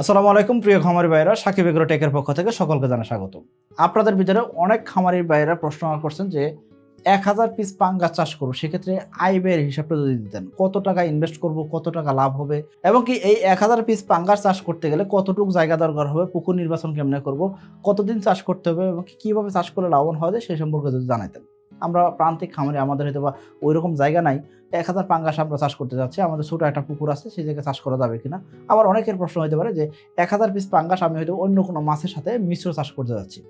আসসালামু আলাইকুম, প্রিয় খামারি ভাইরা সাকিব এগ্রো টেকের পক্ষ থেকে সকলকে জানা স্বাগত আপনাদের ভিতরে অনেক খামারি ভাইরা প্রশ্ন করছেন যে, এক হাজার পিস পাঙ্গা চাষ করব, সেক্ষেত্রে আয় ব্যয়ের হিসাবটা যদি দিতেন, কত টাকা ইনভেস্ট করব, কত টাকা লাভ হবে, এবং কি এই এক হাজার পিস পাঙ্গার চাষ করতে গেলে কতটুকু জায়গা দরকার হবে, পুকুর নির্বাচন কেমনে করব, কতদিন চাষ করতে হবে, এবং কীভাবে চাষ করলে লাভবান হওয়া যায় সেই সম্পর্কে যদি জানাইতেন আমরা প্রান্তিক খামারে, আমাদের হয়তো বা ওই রকম জায়গা নাই এক হাজার পাঙ্গাস আমরা চাষ করতে যাচ্ছি, আমাদের ছোটো একটা পুকুর আছে, সেই জায়গায় চাষ করা যাবে কিনা। আবার অনেকের প্রশ্ন হতে পারে যে, এক হাজার পিস পাঙ্গাস আমি হয়তো অন্য কোনো মাছের সাথে মিশ্র চাষ করতে যাচ্ছি।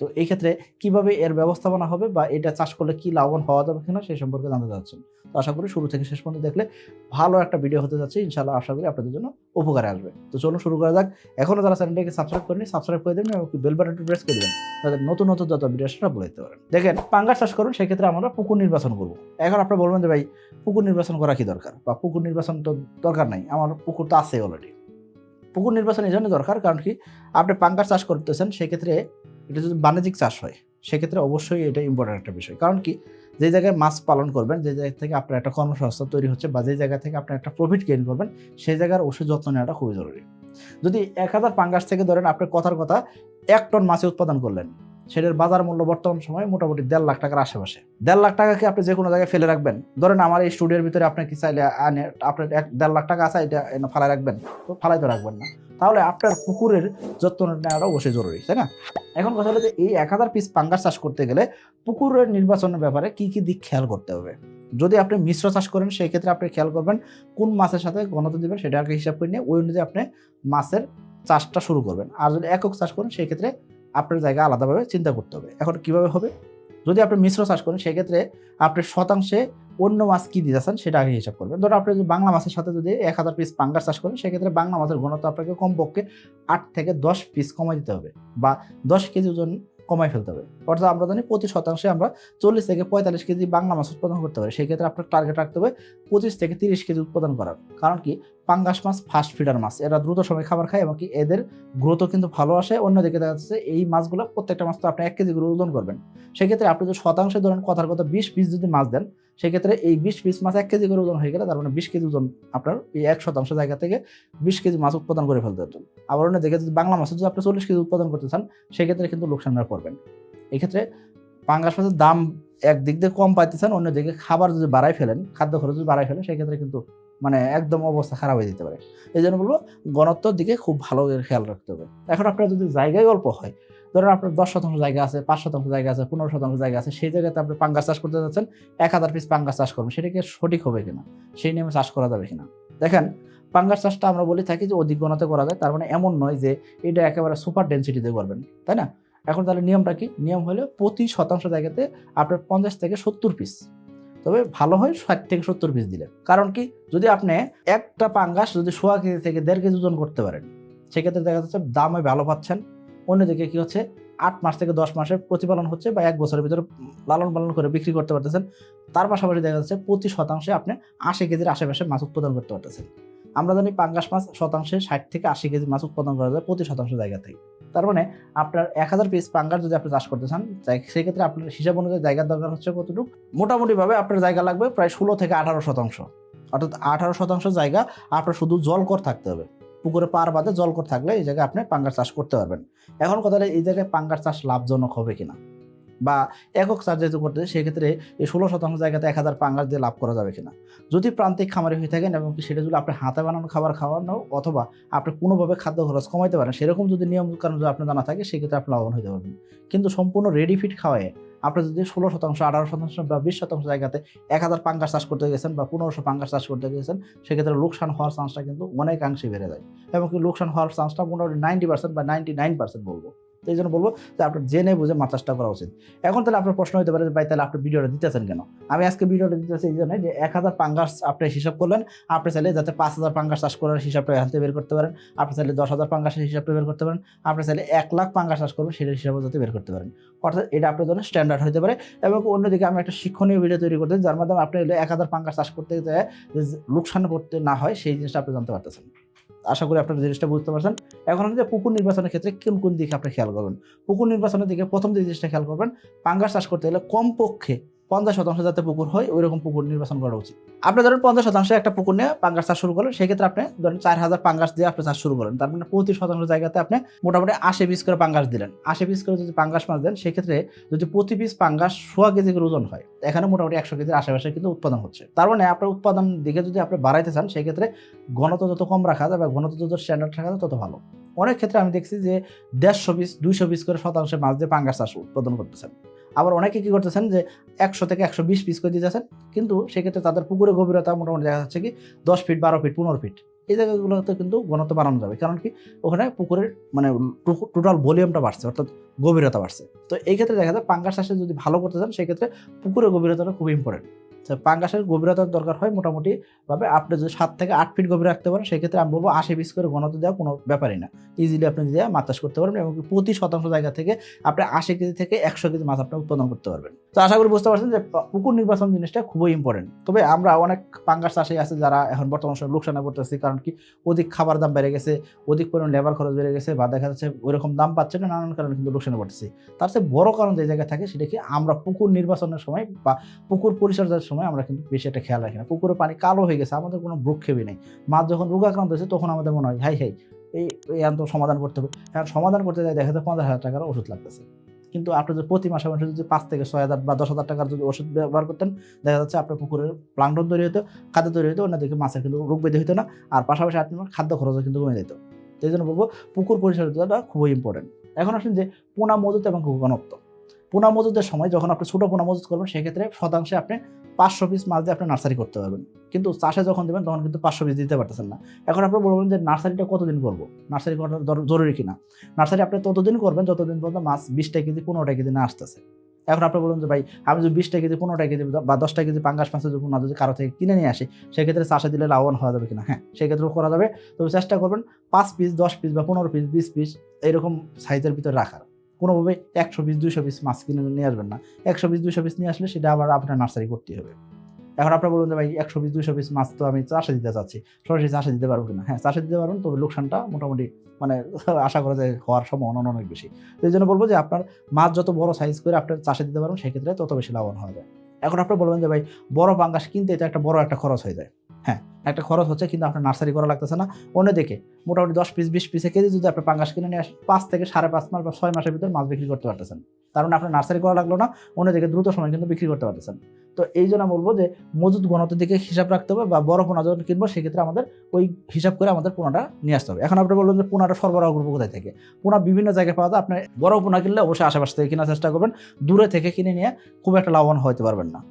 তো এই ক্ষেত্রে কীভাবে এর ব্যবস্থাপনা হবে বা এটা চাষ করলে কি লাভবান হওয়া যাবে কিনা সেই সম্পর্কে জানতে চাচ্ছেন। তো আশা করি শুরু থেকে শেষ পর্যন্ত দেখলে ভালো একটা ভিডিও হতে যাচ্ছে। ইনশাল্লাহ আশা করি আপনাদের জন্য উপকারে আসবে। তো চলুন শুরু করা যাক। এখনও যারা চ্যানেলটাকে সাবস্ক্রাইব করেনি সাবস্ক্রাইব করে দেবেন এবং বেল বাটনটি প্রেস করে দেবেন। তাদের নতুন নতুন যত ভিডিও সেটা বলে দিতে পারেন দেখেন, পাঙ্গাস চাষ করুন, সেক্ষেত্রে আমরা পুকুর নির্বাচন করব। এখন আপনারা বলবেন যে, ভাই, পুকুর নির্বাচন করা কি দরকার? বা, পুকুর নির্বাচন তো দরকার নাই, আমার পুকুর তো আছে অলরেডি পুকুর নির্বাচন এই জন্য দরকার, কারণ কি আপনি পাঙ্গাস চাষ করতেছেন, সেক্ষেত্রে এটা যদি বাণিজ্যিক চাষ হয়, সেক্ষেত্রে অবশ্যই এটা ইম্পর্টেন্ট একটা বিষয়। কারণ কি যে জায়গায় মাছ পালন করবেন যে জায়গা থেকে আপনার একটা কর্মসংস্থান তৈরি হচ্ছে বা যে জায়গা থেকে আপনি একটা প্রফিট গেইন করবেন, সেই জায়গার অবশ্যই যত্ন নেওয়াটা খুবই জরুরি। যদি এক হাজার পাঙ্গাস থেকে ধরেন আপনার কথার কথা, এক টন মাছে উৎপাদন করলেন, সেটার বাজার মূল্য বর্তমান সময়ে মোটামুটি দেড় লাখ টাকার আশেপাশে। দেড় লাখ টাকাকে আপনি যে কোনো জায়গায় ফেলে রাখবেন, ধরেন আমার এই স্টুডিওর ভিতরে আপনি কি চাইলে আনে, আপনার এক দেড় লাখ টাকা আছে, এটা ফালাই রাখবেন, তো ফালাই তো রাখবেন না। তাহলে আপনার পুকুরের যত্ন নেওয়াটা অবশ্যই জরুরি, তাই না? এখন কথা হলো যে এই এক হাজার পিস পাঙ্গাস চাষ করতে গেলে পুকুরের নির্বাচনের ব্যাপারে কি কি দিক খেয়াল করতে হবে? যদি আপনি মিশ্র চাষ করেন সেই ক্ষেত্রে আপনি খেয়াল করবেন কোন মাছের সাথে ঘনত্ব দিবেন সেটা আগে হিসাব করে নিয়ে, ওই অনুযায়ী আপনি মাছের চাষটা শুরু করবেন। আর যদি একক চাষ করেন সেই ক্ষেত্রে আপনার জায়গা আলাদাভাবে চিন্তা করতে হবে। এখন কীভাবে হবে? যদি আপনি মিশ্র চাষ করেন, সেক্ষেত্রে আপনি শতাংশে অন্য মাছ কি চান সেটা আগে হিসাব করবেন। ধরো আপনি যদি বাংলা মাছের সাথে যদি এক হাজার পিস পাঙ্গাস চাষ করেন, সেক্ষেত্রে বাংলা মাছের ঘনত্ব আপনাকে কমপক্ষে আট থেকে দশ পিস কমাই দিতে হবে বা দশ কেজি ওজন কমাই ফেলতে হবে। অর্থাৎ আমরা জানি প্রতি শতাংশে আমরা চল্লিশ থেকে পঁয়তাল্লিশ কেজি বাংলা মাছ উৎপাদন করতে পারি। সেক্ষেত্রে আপনার টার্গেট রাখতে হবে পঁচিশ থেকে তিরিশ কেজি উৎপাদন করার। কারণ কি? পাঙ্গাস মাছ ফাস্ট ফিডার মাছ। এরা দ্রুত সময় খাবার খায় এবং কি এদের গ্রোথও কিন্তু ভালো আসে। অন্যদিকে দেখা যাচ্ছে এই মাছগুলো প্রত্যেকটা মাছ তো আপনি এক কেজি করে ওজন করবেন। সেক্ষেত্রে আপনি যদি শতাংশে ধরেন কথার কথা বিশ পিস যদি মাছ দেন সেক্ষেত্রে এই বিশ পিস মাছ এক কেজি করে ওজন হয়ে গেলে তার মানে বিশ কেজি ওজন আপনার এই এক শতাংশ জায়গা থেকে বিশ কেজি মাছ উৎপাদন করে ফেলতে হতেন আবার অন্য দেখে যদি বাংলা মাছের যদি আপনি চল্লিশ কেজি উৎপাদন করতে চান, সেক্ষেত্রে কিন্তু লোকসান করবেন এক্ষেত্রে পাঙ্গাস মাছের দাম একদিক দিয়ে কম পাইতেছেন অন্যদিকে খাবার যদি বাড়াই ফেলেন, খাদ্য খরচ যদি বাড়াই ফেলেন, সেক্ষেত্রে কিন্তু মানে একদম অবস্থা খারাপ হয়ে যেতে পারে। এই জন্য বলব, গণত্বর দিকে খুব ভালো খেয়াল রাখতে হবে। এখন আপনার যদি জায়গায় অল্প হয় ধরেন আপনার দশ শতাংশ জায়গা আছে, পাঁচ শতাংশ জায়গা আছে, পনেরো শতাংশ জায়গা আছে, সেই জায়গাতে আপনি পাঙ্গাস চাষ করতে যাচ্ছেন, এক হাজার পিস পাঙ্গাস চাষ করবেন সেটাকে সঠিক হবে কিনা? সেই নিয়মে চাষ করা যাবে কিনা? দেখেন, পাঙ্গাস চাষটা আমরা বলে থাকি যে অধিক গণতে করা যায়, তার মানে এমন নয় যে এটা একেবারে সুপার ডেন্সিটিতে করবেন, তাই না? এখন তাহলে নিয়মটা কি? নিয়ম হলো প্রতি শতাংশ জায়গাতে আপনার পঞ্চাশ থেকে সত্তর পিস তবে ভালো হয় ষাট থেকে সত্তর পিস দিলে। কারণ কি? যদি আপনি একটা পাঙ্গাস যদি সোয়া কেজি থেকে দেড় কেজি ওজন করতে পারেন, সেক্ষেত্রে দেখা যাচ্ছে দামে ভালো পাচ্ছেন অন্যদিকে কি হচ্ছে? আট মাস থেকে দশ মাসের প্রতিপালন হচ্ছে বা এক বছরের ভিতরে লালন পালন করে বিক্রি করতে পারতেছেন। তার পাশাপাশি দেখা যাচ্ছে প্রতি শতাংশে আপনি আশি কেজির আশেপাশে মাছ উৎপাদন করতে পারতেছেন। আমরা জানি পাঙ্গাস মাছ শতাংশে ষাট থেকে আশি কেজি মাছ উৎপাদন করা যায় প্রতি শতাংশ জায়গা থেকে। তার মানে আপনার এক হাজার পিস পাঙ্গাস যদি আপনি চাষ করতে চান সেক্ষেত্রে আপনার হিসাব অনুযায়ী জায়গার দরকার হচ্ছে কতটুকু? মোটামুটিভাবে আপনার জায়গা লাগবে প্রায় ষোলো থেকে আঠারো শতাংশ। অর্থাৎ আঠারো শতাংশ জায়গা আপনার শুধু জলকর থাকতে হবে। পুকুরে পার বাদে জলকর থাকলে এই জায়গায় আপনি পাঙ্গার চাষ করতে পারবেন। এখন কথা হলো এই জায়গায় পাঙ্গার চাষ লাভজনক হবে কিনা? বা একক চাষ যেহেতু করতে সেক্ষেত্রে এই ষোলো শতাংশ জায়গাতে এক হাজার পাঙ্গাস দিয়ে লাভ করা যাবে কিনা। যদি প্রান্তিক খামারে হয়ে থাকেন এবং সেটা যদি আপনি হাতে বানানো খাবার খাওয়ানো অথবা আপনি কোনোভাবে খাদ্য খরচ কমাইতে পারেন, সেরকম যদি নিয়ম কারণ যদি আপনার জানা থাকে, সেক্ষেত্রে আপনি লাভবান হতে পারবেন। কিন্তু সম্পূর্ণ রেডি ফিট খাওয়ায় আপনি যদি ষোলো শতাংশ, আঠারো শতাংশ বা বিশ শতাংশ জায়গাতে এক হাজার পাঙ্গাস চাষ করতে গেছেন বা পনেরোশো পাঙ্গাস চাষ করতে গেছেন, সেক্ষেত্রে লোকসান হওয়ার চান্সটা কিন্তু অনেকাংশে বেড়ে যায়। এবং লোকসান হওয়ার চান্সটা মোটামুটি নাইনটি পার্সেন্ট বা নাইনটি নাইন পার্সেন্ট বলব। এই জন্য বলব যে আপনার জেনে বুঝে চাষটা করা উচিত। এখন তাহলে আপনার প্রশ্ন হতে পারে ভাই, তাহলে আপনি ভিডিওটা দিতেছেন কেন? আমি আজকে ভিডিওটা দিতেছি এই জন্য যে, এক হাজার পাঙ্গাস আপনি হিসাব করলেন, আপনি চাইলে যাতে পাঁচ হাজার পাঙ্গাস চাষ করার হিসাবটা এখান থেকে বের করতে পারেন। আপনি চাইলে দশ হাজার পাঙ্গাসের হিসাবটা বের করতে পারেন। আপনি চাইলে এক লাখ পাঙ্গাস চাষ করবেন, সেটার হিসাবও যাতে বের করতে পারেন। অর্থাৎ এটা আপনার জন্য স্ট্যান্ডার্ড হতে পারে। এবং অন্যদিকে আমি একটা শিক্ষণীয় ভিডিও তৈরি করতে যার মাধ্যমে আপনি এক হাজার পাঙ্গাস চাষ করতে যায় যে, লোকসান করতে না হয়, সেই জিনিসটা আপনি জানতে পারতেছেন। আশা করি আপনারা জিনিসটা বুঝতে পারছেন। এখন হচ্ছে পুকুর নির্বাচনের ক্ষেত্রে কোন কোন দিকে আপনি খেয়াল করবেন? পুকুর নির্বাচনের দিকে প্রথম যে জিনিসটা খেয়াল করবেন, পাঙ্গাস চাষ করতে গেলে কমপক্ষে পঞ্চাশ শতাংশ যাতে পুকুর হয় ওই রকম পুকুর নির্বাচন করা উচিত। আপনি ধরেন পঞ্চাশ শতাংশ একটা পুকুর নিয়ে পাঙ্গাস চাষ শুরু করলেন, সেক্ষেত্রে আপনি ধরেন চার হাজার পাঙ্গাস দিয়ে আপনি চাষ শুরু করেন তার মানে প্রতি শতাংশ জায়গাতে আপনি মোটামুটি আশি পিস করে পাঙ্গাস দিলেন। আশি পিস করে যদি পাঙ্গাস মাছ দেন, সেক্ষেত্রে যদি প্রতি পিস পাঙ্গাস সোয়া কেজি করে ওজন হয়, এখানে মোটামুটি একশো কেজির আশেপাশে কিন্তু উৎপাদন হচ্ছে। তার মানে আপনার উৎপাদন দিকে যদি আপনি বাড়াইতে চান, সেক্ষেত্রে ঘনত্ব যত কম রাখা যায় বা ঘনত্ব যত স্ট্যান্ডার্ড রাখা যায় তত ভালো। অনেক ক্ষেত্রে আমি দেখছি যে দেড়শো পিস, দুইশো পিস করে শতাংশে মাছ দিয়ে পাঙ্গাস চাষ উৎপাদন করতেছেন। আবার অনেকে কি করতেছেন যে একশো থেকে একশো বিশ পিস করে দিয়ে যাচ্ছেন কিন্তু সেক্ষেত্রে তাদের পুকুরের গভীরতা মোটামুটি দেখা যাচ্ছে কি দশ ফিট বারো ফিট পনেরো ফিট এই জায়গাগুলোতে কিন্তু ঘনত্ব বাড়ানো যাবে, কারণ কি ওখানে পুকুরের মানে টোটাল ভলিউমটা বাড়ছে, অর্থাৎ গভীরতা বাড়ছে। তো এই ক্ষেত্রে দেখা যায় পাঙ্গাস চাষে যদি ভালো করতে চান, সেক্ষেত্রে পুকুরের গভীরতাটা খুব ইম্পর্টেন্ট পাঙ্গাসের গভীরতার দরকার হয়, মোটামুটি ভাবে আপনি যদি সাত থেকে আট ফিট গভীর রাখতে পারেন, সেক্ষেত্রে আমি বলব আশি পিস করে ঘনত্ব দেওয়া কোনো ব্যাপারই না। ইজিলি আপনি দিয়ে মাছ চাষ করতে পারবেন এবং প্রতি শতাংশ জায়গা থেকে আপনি আশি কেজি থেকে একশো কেজি মাছ আপনি উৎপাদন করতে পারবেন। তো আশা করি বুঝতে পারছেন যে পুকুর নির্বাচন জিনিসটা খুবই ইম্পর্টেন্ট তবে আমরা অনেক পাঙ্গাস চাষে আছে যারা এখন বর্তমান সময় লোকসানে পড়তেছি, কারণ কি অধিক খাবার দাম বেড়ে গেছে, অধিক পরিমাণ লেবার খরচ বেড়ে গেছে বা দেখা যাচ্ছে ওইরকম দাম পাচ্ছে না, নানান কারণে কিন্তু লোকসানে পড়তেছি। তার চেয়ে বড় কারণ যে জায়গায় থাকে, সেটা কি আমরা পুকুর নির্বাচনের সময় বা পুকুর পরিচর্যার সময় আমরা কিন্তু বেশি একটা খেয়াল রাখি না। পুকুরে পানি কালো হয়ে গেছে, আমাদের কোনো ভ্রুক্ষেপই নেই। মাছ যখন রোগাক্রান্ত হয়েছে, তখন আমাদের মনে হয়, হাই হাই, এই এই আন্ত সমাধান করতে হবে। হ্যাঁ সমাধান করতে যাই দেখা যায় পঞ্চাশ হাজার টাকার ওষুধ লাগতেছে। কিন্তু আপনি যদি প্রতি মাসে মাসে যদি পাঁচ থেকে ছয় হাজার বা দশ হাজার টাকার যদি ওষুধ ব্যবহার করতেন, দেখা যাচ্ছে আপনার পুকুরের প্লাঙ্কটন তৈরি হতো, খাদ্য তৈরি হতো, অন্যদিকে মাছের কিন্তু রোগ ব্যাধি হতো না, আর পাশাপাশি আপনার খাদ্য খরচও কিন্তু কমে যেত। তো এই জন্য বলব, পুকুর পরিচর্যাটা খুবই ইম্পর্টেন্ট এখন আসেন যে পোনা মজুত এবং ঘনত্ব পোনা মজুদের সময় যখন আপনি ছোটো পোনা মজুত করবেন, সেক্ষেত্রে শতাংশে আপনি পাঁচশো পিস মাছ দিয়ে আপনি নার্সারি করতে পারবেন। কিন্তু চাষে যখন দেবেন, তখন কিন্তু পাঁচশো পিস দিতে পারতেছেন না। এখন আপনি বলবেন যে, নার্সারিটা কতদিন করব? নার্সারি দর- জরুরি কিনা? নার্সারি আপনি ততদিন করবেন, যতদিন পর্যন্ত মাছ বিশটা কেজি, পনেরোটা কেজি না আসতেছে। এখন আপনি বলুন যে, ভাই, আমি যদি বিশটা কেজি, পনেরোটা কেজি বা দশটা কেজি পাঙ্গাস মাছের যদি পোনা যদি কারও থেকে কিনে নিয়ে আসি, সেক্ষেত্রে চাষে দিলে লাভবান হওয়া যাবে কিনা? হ্যাঁ সেক্ষেত্রেও করা যাবে। তবে চেষ্টা করবেন, পাঁচ পিস দশ পিস বা পনেরো পিস বিশ পিস এরকম সাইজের ভিতরে রাখার। কোনোভাবে একশো পিস দুইশো পিস মাছ কিনে নিয়ে আসবেন না। একশো পিস দুইশো পিস নিয়ে আসলে সেটা আবার আপনার নার্সারি করতে হবে। এখন আপনার বলুন যে ভাই, একশো পিস দুইশো পিস মাছ তো আমি চাষে দিতে চাচ্ছি। সরাসরি চাষে দিতে পারব কিনা? হ্যাঁ চাষে দিতে পারবেন, তবে লোকসানটা মোটামুটি মানে আশা করা যায় হওয়ার সম্ভাবনা অনেক বেশি। তো এই জন্য বলব যে আপনার মাছ যত বড় সাইজ করে আপনার চাষে দিতে পারবেন, সেক্ষেত্রে তত বেশি লাভবান হওয়া যায়। এখন আপনি বলবেন যে ভাই, বড় পাঙ্গাস কিনতে এটা একটা বড় একটা খরচ হয়ে যায়। হ্যাঁ একটা খরচ হচ্ছে কিন্তু আপনার নার্সারি করা লাগতেছে না। অন্যদিকে, মোটামুটি দশ পিস বিশ পিসে কেজি যদি আপনি পাঙ্গাস কিনে নিয়ে পাঁচ থেকে সাড়ে পাঁচ মাস বা ছয় মাসের ভিতরে মাছ বিক্রি করতে পারতেছেন। কারণ আপনার নার্সারি করা লাগল না, অন্যদিকে দ্রুত সময় কিন্তু বিক্রি করতে পারতেছেন। তো এই জন্য বলব যে মজুদ ঘনত্বের দিকে হিসাব রাখতে হবে বা বড় পোনা যখন কিনবো, সেক্ষেত্রে আমাদের ওই হিসাব করে আমাদের পোনাটা নিয়ে আসতে হবে। এখন আপনি বলবেন যে, পোনাটা সরবরাহ করব কোথায় থেকে? পোনা বিভিন্ন জায়গায় পাওয়া যায়। আপনি বড় পোনা কিনলে অবশ্যই আশেপাশ থেকে কেনার চেষ্টা করবেন। দূরে থেকে কিনে নিয়ে খুব একটা লাভবান হতে পারবেন না।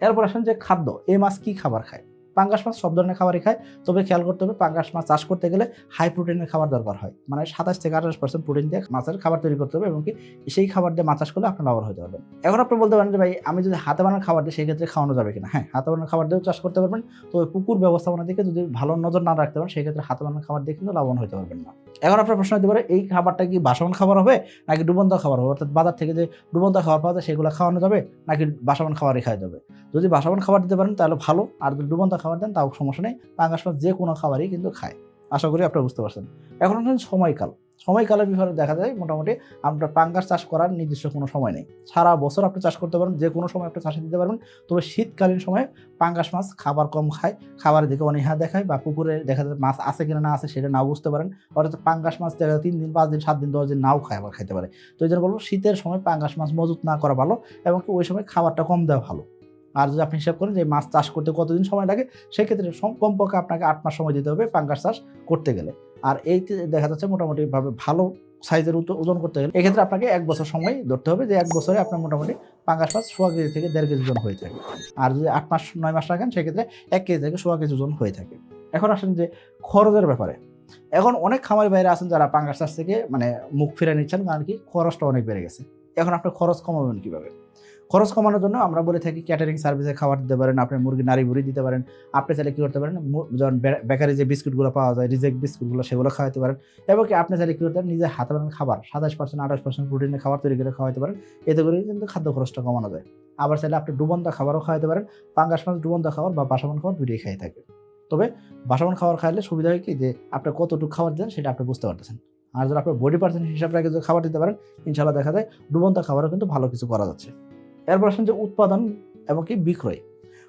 এরপর আসেন যে খাদ্য, এই মাছ কি খাবার খায়? পাঙ্গাস মাছ সব ধরনের খাবারই খায়, তবে খেয়াল করতে হবে পাঙ্গাস মাছ চাষ করতে গেলে হাই প্রোটিনের খাবার দরকার হয়। মানে সাতাশ থেকে আঠাশ পার্সেন্ট প্রোটিন দিয়ে মাছের খাবার তৈরি করতে হবে এবং কি সেই খাবার দিয়ে মাছ চাষ করলে আপনার লাভবান হতে পারবেন। এখন আপনি বলতে পারেন যে ভাই, আমি যদি হাতে বানানো খাবার দিই সেক্ষেত্রে খাওয়ানো যাবে কিনা? হ্যাঁ হাতে বানানো খাবার দিয়েও চাষ করতে পারবেন তো পুকুর ব্যবস্থাপনার দিকে যদি ভালো নজর না রাখতে পারেন সেক্ষেত্রে হাতে বানানো খাবার দিয়ে কিন্তু লাভবান হতে পারবেন না। এখন আপনার প্রশ্ন হতে পারে, এই খাবারটা কি বাসমান খাবার হবে নাকি ডুবন্ত খাবার হবে? অর্থাৎ বাজার থেকে যে ডুবন্ত খাবার পাওয়া যায় সেগুলো খাওয়ানো যাবে নাকি বাসমান খাবারই খাওয়া যাবে? যদি বাসমান খাবার দিতে পারেন তাহলে ভালো, আর যদি ডুবন্ত খাবার দেন, তাও সমস্যা নেই। পাঙ্গাস মাছ যে কোনো খাবারই কিন্তু খায়। আশা করি আপনারা বুঝতে পারছেন। এখন হচ্ছেন সময়কাল। সময়কালের বিষয়ে দেখা যায় মোটামুটি আপনার পাঙ্গাস চাষ করার নির্দিষ্ট কোনো সময় নেই। সারা বছর আপনি চাষ করতে পারেন যে কোনো সময় আপনি চাষে দিতে পারবেন। তবে শীতকালীন সময়ে পাঙ্গাস মাছ খাবার কম খায়, খাবারের দিকে অনীহা দেখায় বা পুকুরে দেখা যায় মাছ আছে কিনা না আছে সেটা নাও বুঝতে পারেন। অর্থাৎ পাঙ্গাস মাছ দেখা যায় তিন দিন, পাঁচ দিন, সাত দিন, দশ দিন নাও খায় আবার খাইতে পারে। তো এই জন্য বলব শীতের সময় পাঙ্গাস মাছ মজুত না করা ভালো এবং ওই সময় খাবারটা কম দেওয়া ভালো। আর যদি আপনি হিসাব করেন যে মাছ চাষ করতে কতদিন সময় লাগে, সেক্ষেত্রে কমপক্ষে আপনাকে আট মাস সময় দিতে হবে পাঙ্গাস চাষ করতে গেলে। আর এইতে দেখা যাচ্ছে মোটামুটি ভাবে ভালো সাইজের ওজন করতে গেলে, এক্ষেত্রে আপনাকে এক বছর সময় ধরতে হবে যে এক বছরে আপনার মোটামুটি পাঙ্গাস মাছ সোয়া কেজি থেকে দেড় কেজি ওজন হয়ে থাকে। আর যদি আট মাস, নয় মাস রাখেন, সেক্ষেত্রে এক কেজি থেকে সোয়া কেজি ওজন হয়ে থাকে। এখন আসেন যে খরচের ব্যাপারে। এখন অনেক খামারি বাইরে আছেন যারা পাঙ্গাস চাষ থেকে মানে মুখ ফিরে নিচ্ছেন, কারণ কি খরচটা অনেক বেড়ে গেছে। এখন আপনি খরচ কমাবেন কীভাবে? খরচ কমানোর জন্য আমরা বলে থাকি ক্যাটারিং সার্ভিসে খাবার দিতে পারেন, আপনি মুরগি নারী বুড়ি দিতে পারেন, আপনি চাইলে কী করতে পারেন যেমন বেকারি যে বিস্কুটগুলো পাওয়া যায়, রিজেক্ট বিস্কুটগুলো সেগুলো খাওয়াতে পারেন, এবং কি আপনি চাইলে কী করতে পারেন, নিজে হাতে বানানো খাবার, সাতাশ পার্সেন্ট আঠাশ পার্সেন্ট প্রোটিনের খাবার তৈরি করে খাওয়াতে পারেন, এতে করে কিন্তু খাদ্য খরচটা কমানো যায়। আবার চাইলে আপনি ডুবন্ত খাবারও খাওয়াতে পারেন, পাঙ্গাস মাছ ডুবন্ত খাবার বা বাসামান খাবার দুটোই খাই থাকে। তবে বাসামান খাবার খাইলে সুবিধা হয় কি, যে আপনি কতটুকু খাবার দেন সেটা আপনি বুঝতে পারতেছেন। আর যদি আপনার বডি পার্সেন্ট হিসাব রেখে যদি খাবার দিতে পারেন ইনশাল্লাহ দেখা যায় ডুবন্ত খাবারও কিন্তু ভালো কিছু করা যাচ্ছে। এরপর আসেন যে উৎপাদন এবং কি বিক্রয়।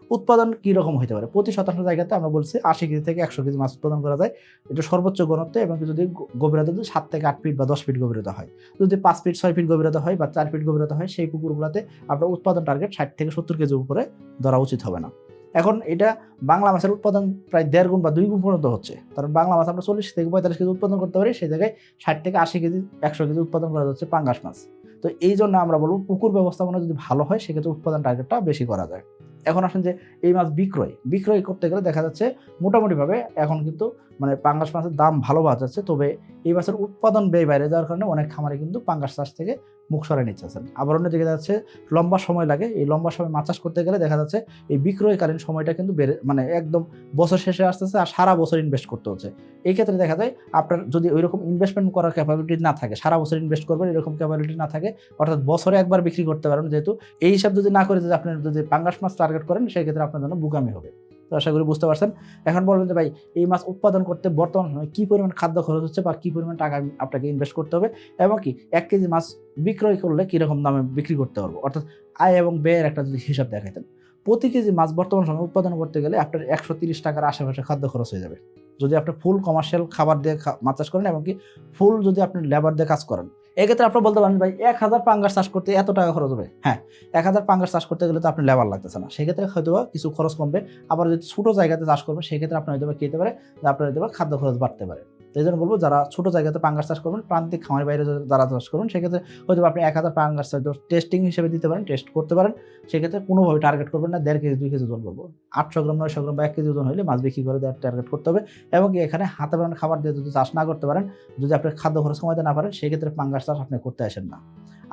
উৎপাদন কী রকম হতে পারে? প্রতি শতাংশ জায়গাতে আমরা বলছি আশি কেজি থেকে একশো কেজি মাছ উৎপাদন করা যায়। এটা সর্বোচ্চ ঘনত্ব এবং যদি গভীরতা যদি সাত থেকে আট ফিট বা দশ ফিট গভীরতা হয়। যদি পাঁচ ফিট, ছয় ফিট গভীরতা হয় বা চার ফিট গভীরতা হয়, সেই পুকুরগুলোতে আপনার উৎপাদন টার্গেট ষাট থেকে সত্তর কেজির উপরে ধরা উচিত হবে না। এখন এটা বাংলা মাছের উৎপাদন প্রায় দেড় গুণ বা দুই গুণ পর্যন্ত হচ্ছে। কারণ বাংলা মাছ আমরা চল্লিশ থেকে পঁয়তাল্লিশ কেজি উৎপাদন করতে পারি, সেই জায়গায় ষাট থেকে আশি কেজি, একশো কেজি উৎপাদন করা যাচ্ছে পাঙ্গাস মাছ। তো এই জন্য আমরা বলব পুকুর ব্যবস্থাপনা যদি ভালো হয়, সেক্ষেত্রে উৎপাদন টার্গেটটা বেশি করা যায়। এখন আসেন যে এই মাছ বিক্রয় বিক্রয় করতে গেলে দেখা যাচ্ছে মোটামুটিভাবে এখন কিন্তু মানে পাঙ্গাস মাছের দাম ভালো বাজাচ্ছে তবে এই মাছের উৎপাদন ব্যয় বাইরে যাওয়ার কারণে অনেক খামারে কিন্তু পাঙ্গাস চাষ থেকে মুখ সরাই নিচ্ছেন আবার অন্যদিকে যাচ্ছে, লম্বা সময় লাগে। এই লম্বা সময় মাছ চাষ করতে গেলে দেখা যাচ্ছে এই বিক্রয়কালীন সময়টা কিন্তু বেড়ে মানে একদম বছর শেষে আসতেছে আর সারা বছর ইনভেস্ট করতে হচ্ছে। এই ক্ষেত্রে দেখা যায় আপনার যদি ওই রকম ইনভেস্টমেন্ট করার ক্যাপাবিলিটি না থাকে, সারা বছর ইনভেস্ট করবেন, এরকম ক্যাপাবিলিটি না থাকে, অর্থাৎ বছরে একবার বিক্রি করতে পারেন যেহেতু এই হিসাব যদি না করে যদি আপনি যদি পাঙ্গাস মাছ টার্গেট করেন সেই ক্ষেত্রে আপনার জন্য বুকামি হবে। তো আশা করি বুঝতে পারছেন। এখন বলবেন যে, ভাই, এই মাছ উৎপাদন করতে বর্তমান সময়ে কী পরিমাণ খাদ্য খরচ হচ্ছে বা কী পরিমাণ টাকা আপনাকে ইনভেস্ট করতে হবে এবং কি এক কেজি মাছ বিক্রয় করলে কীরকম দামে বিক্রি করতে পারব? অর্থাৎ আয় এবং ব্যয়ের একটা যদি হিসাব দেখাইতেন। প্রতি কেজি মাছ বর্তমান সময়ে উৎপাদন করতে গেলে আপনার একশো তিরিশ টাকার আশেপাশে খাদ্য খরচ হয়ে যাবে। যদি আপনি ফুল কমার্শিয়াল খাবার দিয়ে মাছ চাষ করেন এবং কি ফুল যদি আপনি লেবার দিয়ে কাজ করেন এক্ষেত্রে আপনি বলতে পারেন, ভাই এক হাজার পাঙ্গাস চাষ করতে এত টাকা খরচ হবে? হ্যাঁ এক হাজার পাঙ্গাস চাষ করতে গেলে তো আপনার লেবার লাগতেছে না। সেক্ষেত্রে হয়তো কিছু খরচ কমবে। আবার যদি ছোটো জায়গাতে চাষ করবে সেক্ষেত্রে আপনার হয়তো কী পারে? আপনার হয়তো খাদ্য খরচ বাড়তে পারে। এই জন্য বলব, যারা ছোটো জায়গাতে পাঙ্গাস চাষ করবেন, প্রান্তিক খামারের বাইরে যারা চাষ করবেন, সেক্ষেত্রে হয়তো আপনি এক হাজার পাঙ্গাস চাষ টেস্টিং হিসেবে দিতে পারেন টেস্ট করতে পারেন, সেক্ষেত্রে কোনোভাবে টার্গেট করবেন না, দেড় কেজি, দুই কেজি ওজন করব আটশো গ্রাম, নয়শো গ্রাম বা এক কেজি ওজন হলে মাছ বিক্রি করে দেওয়ার টার্গেট করতে হবে এবং এখানে হাতে বানানো খাবার দিয়ে যদি চাষ না করতে পারেন, যদি আপনি খাদ্য খরচ কমাতে না পারেন, সেক্ষেত্রে পাঙ্গাস চাষ আপনি করতে আসেন না।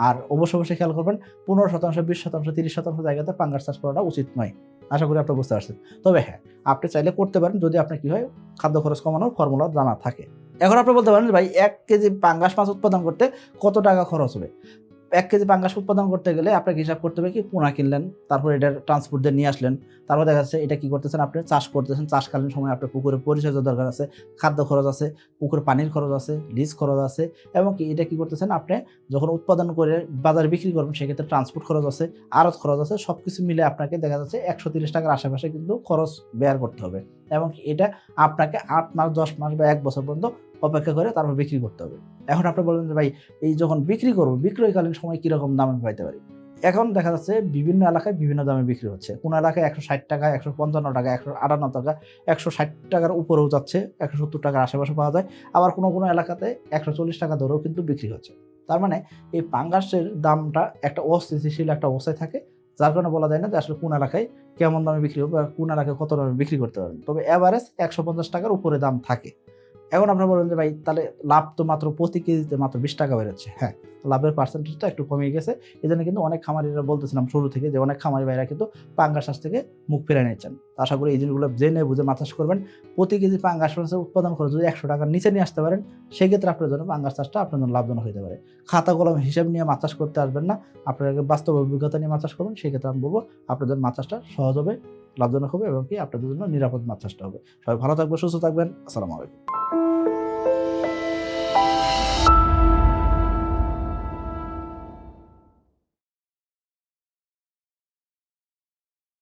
আর অবশ্য অবশ্যই খেয়াল করবেন, পনেরো শতাংশ, বিশ শতাংশ, তিরিশ শতাংশ জায়গাতে পাঙ্গাস চাষ করাটা উচিত নয়। আশা করি আপনার বুঝতে পারছেন। তবে হ্যাঁ আপনি চাইলে করতে পারেন যদি আপনার কি হয়, খাদ্য খরচ কমানোর ফর্মুলা জানা থাকে। এখন আপনি বলতে পারেন ভাই, এক কেজি পাঙ্গাস মাছ উৎপাদন করতে কত টাকা খরচ হবে? এক কেজি পাঙ্গাস উৎপাদন করতে গেলে আপনাকে হিসাব করতে হবে কি পোনা কিনলেন, তারপর এটার ট্রান্সপোর্ট দিয়ে নিয়ে আসলেন। তারপর দেখা যাচ্ছে এটা কি করতেছেন আপনি? চাষ করতেছেন। চাষকালীন সময় আপনার পুকুরের পরিচর্যা দরকার আছে, খাদ্য খরচ আছে, পুকুরে পানির খরচ আছে লিজ খরচ আছে, এবং কি এটা কি করতেছেন আপনি? যখন উৎপাদন করে বাজারে বিক্রি করবেন, সেক্ষেত্রে ট্রান্সপোর্ট খরচ আছে, আড়ত খরচ আছে সব কিছু মিলে আপনাকে দেখা যাচ্ছে একশো তিরিশ টাকার আশেপাশে কিন্তু খরচ বেয়ার করতে হবে। এবং এটা আপনাকে আট মাস, দশ মাস বা এক বছর পর্যন্ত অপেক্ষা করে তারপর বিক্রি করতে হবে। এখন আপনি বলবেন যে, ভাই, এই যখন বিক্রি করব, বিক্রয়কালীন সময় কীরকম দামে পাইতে পারি? এখন দেখা যাচ্ছে বিভিন্ন এলাকায় বিভিন্ন দামে বিক্রি হচ্ছে। কোন এলাকায় একশো ষাট টাকা, একশো পঞ্চান্ন টাকা, একশো আটান্ন টাকা, একশো ষাট টাকার উপরেও যাচ্ছে, একশো সত্তর টাকার আশেপাশে পাওয়া যায়। আবার কোনো কোনো এলাকাতে একশো চল্লিশ টাকা ধরেও কিন্তু বিক্রি হচ্ছে। তার মানে এই পাঙ্গাসের দামটা একটা অস্থিতিশীল একটা অবস্থায় থাকে। যার কারণে বলা যায় না যে আসলে কোন এলাকায় কেমন দামে বিক্রি হবে বা কোন এলাকায় কত দামে বিক্রি করতে পারবেন। তবে অ্যাভারেজ একশো পঞ্চাশ টাকার উপরে দাম থাকে। এখন আপনারা বলেন যে ভাই, তাহলে লাভ তো মাত্র প্রতি কেজিতে মাত্র বিশ টাকা বেরোচ্ছে। হ্যাঁ লাভের পার্সেন্টেজটা একটু কমে গেছে। এই জন্য কিন্তু অনেক খামারিরা বলতেছিলাম শুরু থেকে যে, অনেক খামারি ভাইরা কিন্তু পাঙ্গাস চাষ থেকে মুখ ফিরে নিয়েছেন তো আশা করি এই জিনিসগুলো জেনে বুঝে চাষ করবেন। প্রতি কেজি পাঙ্গাস মাছের উৎপাদন করে যদি একশো টাকার নিচে নিয়ে আসতে পারেন, সেক্ষেত্রে আপনার জন্য পাঙ্গাস চাষটা আপনার জন্য লাভজনক হতে পারে। খাতা কলম হিসাব নিয়ে চাষ করতে আসবেন না। আপনাকে বাস্তব অভিজ্ঞতা নিয়ে চাষ করবেন, সেক্ষেত্রে আমি বলব আপনাদের চাষটা সহজ হবে। লাভজনক হবে এবং কি আপনাদের জন্য নিরাপদ মাছ হবে। সবাই ভালো থাকবেন, সুস্থ থাকবেন। আসসালামু আলাইকুম।